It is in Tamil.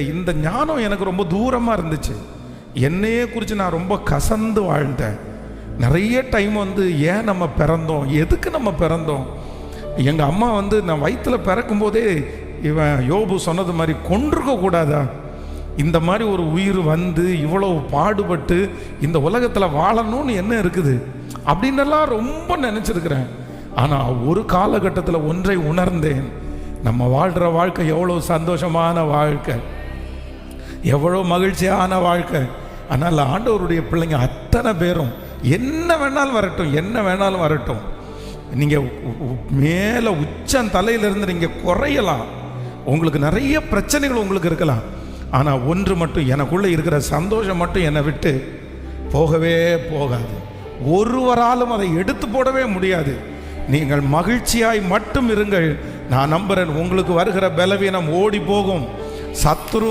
இந்த ஞானம் எனக்கு ரொம்ப தூரமாக இருந்துச்சு. என்னையே குறித்து நான் ரொம்ப கசந்து வாழ்ந்தேன். நிறைய டைம் வந்து ஏன் நம்ம பிறந்தோம்? எதுக்கு நம்ம பிறந்தோம்? எங்கள் அம்மா வந்து நான் வயிற்றில் பிறக்கும் போதே இவன் யோபு சொன்னது மாதிரி கொண்டிருக்க கூடாதா? இந்த மாதிரி ஒரு உயிர் வந்து இவ்வளவு பாடுபட்டு இந்த உலகத்தில் வாழணும்னு என்ன இருக்குது? அப்படின்னெல்லாம் ரொம்ப நினச்சிருக்கிறேன். ஆனால் ஒரு காலகட்டத்தில் ஒன்றை உணர்ந்தேன். நம்ம வாழ்கிற வாழ்க்கை எவ்வளோ சந்தோஷமான வாழ்க்கை. எவ்வளோ மகிழ்ச்சியான வாழ்க்கை. ஆனால் ஆண்டவருடைய பிள்ளைங்க அத்தனை பேரும் என்ன வேணாலும் வரட்டும் என்ன வேணாலும் வரட்டும். நீங்கள் மேலே உச்சம் தலையிலிருந்து நீங்கள் குறையலாம். உங்களுக்கு நிறைய பிரச்சனைகள் உங்களுக்கு இருக்கலாம். ஆனால் ஒன்று மட்டும் எனக்குள்ளே இருக்கிற சந்தோஷம் மட்டும் என்னை விட்டு போகவே போகாது. ஒருவராலும் அதை எடுத்து போடவே முடியாது. நீங்கள் மகிழ்ச்சியாய் மட்டும் இருங்கள். நான் நம்புகிறேன் உங்களுக்கு வருகிற பலவீனம் ஓடி போகும். சத்துரு